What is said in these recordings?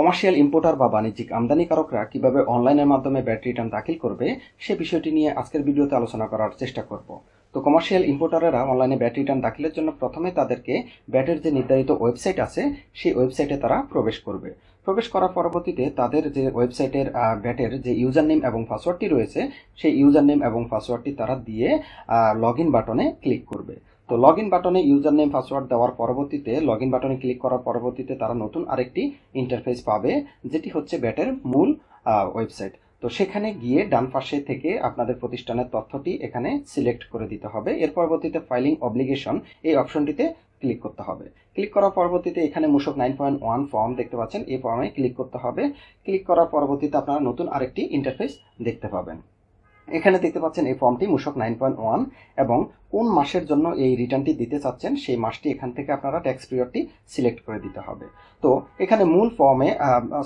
Commercial importer বা বাণিজ্যিক আমদানিকারকরা কীভাবে অনলাইনের মাধ্যমে ব্যাট রিটার্ন দাখিল করবে, সে বিষয়টি নিয়ে আজকের ভিডিওতে আলোচনা করার চেষ্টা করব। তো কমার্শিয়াল ইম্পোর্টারেরা অনলাইনে ব্যাট রিটার্ন দাখিলের জন্য প্রথমে তাদেরকে ব্যাটের যে নির্ধারিত ওয়েবসাইট আছে, সেই ওয়েবসাইটে তারা প্রবেশ করবে। প্রবেশ করার পরবর্তীতে তাদের যে ওয়েবসাইটের ব্যাটের যে ইউজার নেম এবং পাসওয়ার্ডটি রয়েছে, সেই ইউজার নেম এবং পাসওয়ার্ডটি তারা দিয়ে লগ ইন বাটনে ক্লিক করবে। তো লগ ইন বাটনে ইউজার নেম পাসওয়ার্ড দেওয়ার পরবর্তীতে লগ ইন বাটনে ক্লিক করার পরবর্তীতে তারা নতুন আরেকটি ইন্টারফেস পাবে, যেটি হচ্ছে ব্যাটের মূল ওয়েবসাইট তো সেখানে গিয়ে ডান পাশে থেকে আপনাদের প্রতিষ্ঠানের তথ্যটি এখানে সিলেক্ট করে দিতে হবে। এর পরবর্তীতে ফাইলিং অব্লিগেশন এই অপশনটিতে ক্লিক করতে হবে। ক্লিক করার পরবর্তীতে এখানে মূসক নাইন পয়েন্ট ওয়ান ফর্ম দেখতে পাচ্ছেন। এই ফর্মে ক্লিক করতে হবে। ক্লিক করার পরবর্তীতে আপনারা নতুন আরেকটি ইন্টারফেস দেখতে পাবেন। এখানে দেখতে পাচ্ছেন এই ফর্মটি মূসক নাইন পয়েন্ট ওয়ান এবং কোন মাসের জন্য এই রিটার্নটি দিতে চাচ্ছেন, সেই মাসটি এখান থেকে আপনারা ট্যাক্স পিরিয়ডটি সিলেক্ট করে দিতে হবে। তো এখানে মূল ফর্মে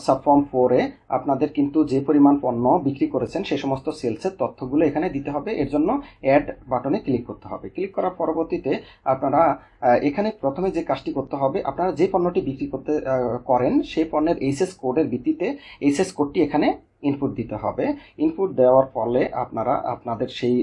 সাব ফর্ম ফোরে আপনাদের কিন্তু যে পরিমাণ পণ্য বিক্রি করেছেন, সে সমস্ত সেলসের তথ্যগুলো এখানে দিতে হবে। এর জন্য অ্যাড বাটনে ক্লিক করতে হবে। ক্লিক করার পরবর্তীতে আপনারা এখানে প্রথমে যে কাজটি করতে হবে, আপনারা যে পণ্যটি বিক্রি করতে করেন, সেই পণ্যের এইচএস কোডের ভিত্তিতে এইচএস কোডটি এখানে ইনপুট দিতে হবে। ইনপুট দেওয়ার ফলে আপনারা, আপনাদের সেই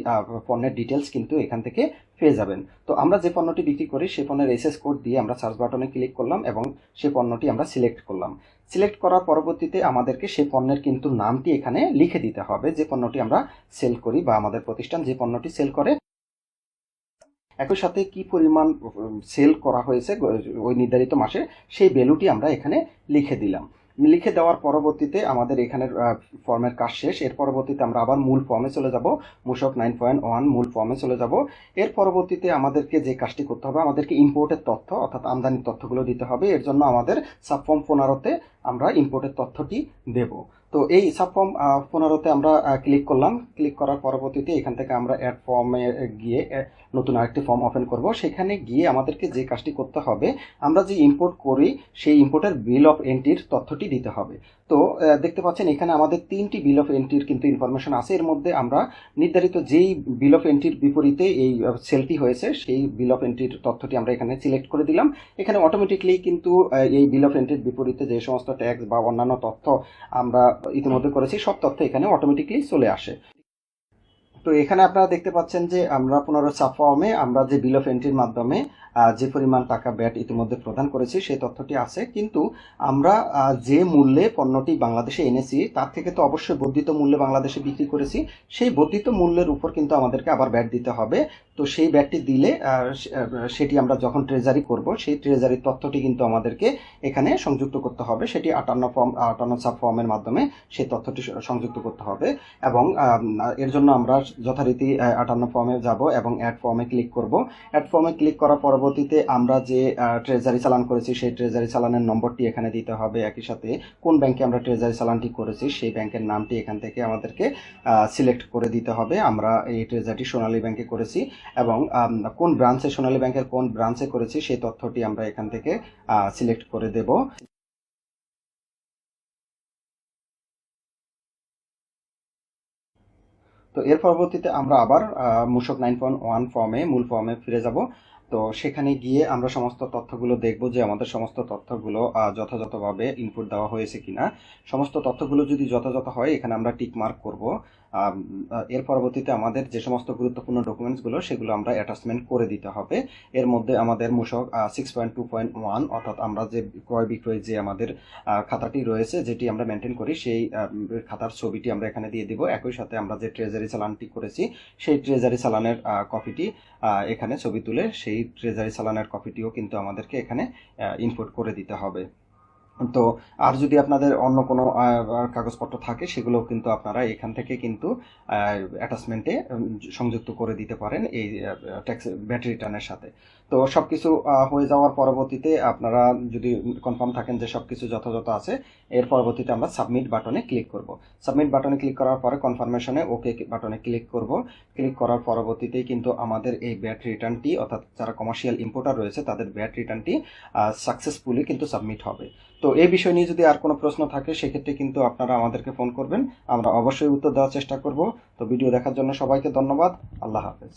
পণ্যের ডিটেলস কিন্তু এখান থেকে পেয়ে যাবেন। তো আমরা যে পণ্যটি বিক্রি করি সেই পণ্যের এসএস কোড দিয়ে আমরা সার্চ বাটনে ক্লিক করলাম এবং সে পণ্যটি আমরা সিলেক্ট করলাম। সিলেক্ট করার পরবর্তীতে আমাদেরকে সেই পণ্যের কিন্তু নামটি এখানে লিখে দিতে হবে, যে পণ্যটি আমরা সেল করি বা আমাদের প্রতিষ্ঠান যে পণ্যটি সেল করে। একই সাথে কি পরিমাণ সেল করা হয়েছে ওই নির্ধারিত মাসে সেই ভ্যালুটি আমরা এখানে লিখে দিলাম। লিখে দেওয়ার পরবর্তীতে আমাদের এখানের ফর্মের কাজ শেষ। এর পরবর্তীতে আমরা আবার মূল ফর্মে চলে যাব। মুশক নাইন পয়েন্ট ওয়ান মূল ফর্মে চলে যাব। এর পরবর্তীতে আমাদেরকে যে কাজটি করতে হবে, আমাদেরকে ইম্পোর্টের তথ্য, অর্থাৎ আমদানির তথ্যগুলো দিতে হবে। এর জন্য আমাদের সাবফর্ম পনেরোতে আমরা ইম্পোর্টের তথ্যটি দেব। তো এই সাবফর্ম পনেরোতে আমরা ক্লিক করলাম। ক্লিক করার পরবর্তীতে এখান থেকে আমরা অ্যাড ফর্মে গিয়ে নতুন আরেকটি ফর্ম ওপেন করব। সেখানে গিয়ে আমাদেরকে যে কাজটি করতে হবে, আমরা যে ইম্পোর্ট করি, সেই ইম্পোর্টের বিল অফ এন্ট্রির তথ্যটি দিতে হবে। তো দেখতে পাচ্ছেন এখানে আমাদের তিনটি বিল অফ এন্ট্রির কিন্তু ইনফরমেশন আছে। এর মধ্যে আমরা নির্ধারিত যেই বিল অফ এন্ট্রির বিপরীতে এই সেলটি হয়েছে, সেই বিল অফ এন্ট্রির তথ্যটি আমরা এখানে সিলেক্ট করে দিলাম। এখানে অটোমেটিকলি কিন্তু এই বিল অফ এন্ট্রির বিপরীতে যে সমস্ত ট্যাক্স বা অন্যান্য তথ্য আমরা ইতিমধ্যে করেছি, সব তথ্য এখানে অটোমেটিকলি চলে আসে। তো এখানে আপনারা দেখতে পাচ্ছেন যে আমরা পুনর সাব ফর্মে আমরা যে বিল অফ এন্ট্রির মাধ্যমে যে পরিমাণ টাকা ব্যাট ইতিমধ্যে প্রদান করেছি, সেই তথ্যটি আছে। কিন্তু আমরা যে মূল্যে পণ্যটি বাংলাদেশে এনেছি, তার থেকে তো অবশ্যই বর্ধিত মূল্যে বাংলাদেশে বিক্রি করেছি। সেই বর্ধিত মূল্যের উপর কিন্তু আমাদেরকে আবার ব্যাট দিতে হবে। তো সেই ব্যাটটি দিলে সেটি আমরা যখন ট্রেজারি করব, সেই ট্রেজারির তথ্যটি কিন্তু আমাদেরকে এখানে সংযুক্ত করতে হবে। সেটি আটান্ন ফর্ম, আটান্ন সাব ফর্মের মাধ্যমে সেই তথ্যটি সংযুক্ত করতে হবে। এবং এর জন্য আমরা যথারীতি আটান্ন ফর্মে যাব এবং অ্যাড ফর্মে ক্লিক করব। অ্যাড ফর্মে ক্লিক করার পরবর্তীতে আমরা যে ট্রেজারি চালান করেছি, সেই ট্রেজারি চালানের নম্বরটি এখানে দিতে হবে একই সাথে। কোন ব্যাংকে আমরা ট্রেজারি চালানটি করেছি, সেই ব্যাংকের নামটি এখান থেকে আমাদেরকে সিলেক্ট করে দিতে হবে। আমরা এই ট্রেজারিটি সোনালী ব্যাংকে করেছি এবং কোন ব্রাঞ্চে সোনালী ব্যাংকের কোন ব্রাঞ্চে করেছি, সেই তথ্যটি আমরা এখান থেকে সিলেক্ট করে দেব। তো এর পরবর্তীতে আমরা আবার মূষক নাইন পয়েন্ট ওয়ান ফর্মে, মূল ফর্মে ফিরে যাব। তো সেখানে গিয়ে আমরা সমস্ত তথ্যগুলো দেখব যে আমাদের সমস্ত তথ্যগুলো যথাযথভাবে ইনপুট দেওয়া হয়েছে কিনা। সমস্ত তথ্যগুলো যদি যথাযথ হয়, এখানে আমরা টিক মার্ক করব। এর পরবর্তীতে আমাদের যে সমস্ত গুরুত্বপূর্ণ ডকুমেন্টসগুলো সেগুলো আমরা অ্যাটাচমেন্ট করে দিতে হবে। এর মধ্যে আমাদের মূসক six point two point one অর্থাৎ আমরা যে ক্রয় বিক্রয় যে আমাদের খাতাটি রয়েছে, যেটি আমরা মেনটেন করি, সেই খাতার ছবিটি আমরা এখানে দিয়ে দিব। একই সাথে আমরা যে ট্রেজারি চালানটি করেছি, সেই ট্রেজারি চালানের কপিটি এখানে ছবি তুলে, সেই ট্রেজারি চালানের কপিটিও কিন্তু আমাদেরকে এখানে ইনপুট করে দিতে হবে। তো আর যদি আপনাদের অন্য কোনো কাগজপত্র থাকে সেগুলো কিন্তু আপনারা এখান থেকে কিন্তু অ্যাটাচমেন্টে সংযুক্ত করে দিতে পারেন এই ট্যাক্স ব্যাটারি রিটার্নের সাথে। তো সব কিছু হয়ে যাওয়ার পরবর্তীতে আপনারা যদি কনফার্ম থাকেন যে সব কিছু যথাযথ আছে, এর পরবর্তীতে আমরা সাবমিট বাটনে ক্লিক করব। সাবমিট বাটনে ক্লিক করার পরে কনফার্মেশনে ওকে বাটনে ক্লিক করব। ক্লিক করার পরবর্তীতেই কিন্তু আমাদের এই ব্যাট রিটার্নটি অর্থাৎ যারা কমার্শিয়াল ইম্পোর্টার রয়েছে, তাদের ব্যাট রিটার্নটি সাকসেসফুলি কিন্তু সাবমিট হবে। তো এই বিষয় নিয়ে যদি আর কোনো প্রশ্ন থাকে, সেক্ষেত্রে কিন্তু আপনারা আমাদেরকে ফোন করবেন। আমরা অবশ্যই উত্তর দেওয়ার চেষ্টা করব। তো ভিডিও দেখার জন্য সবাইকে ধন্যবাদ। আল্লাহ হাফেজ।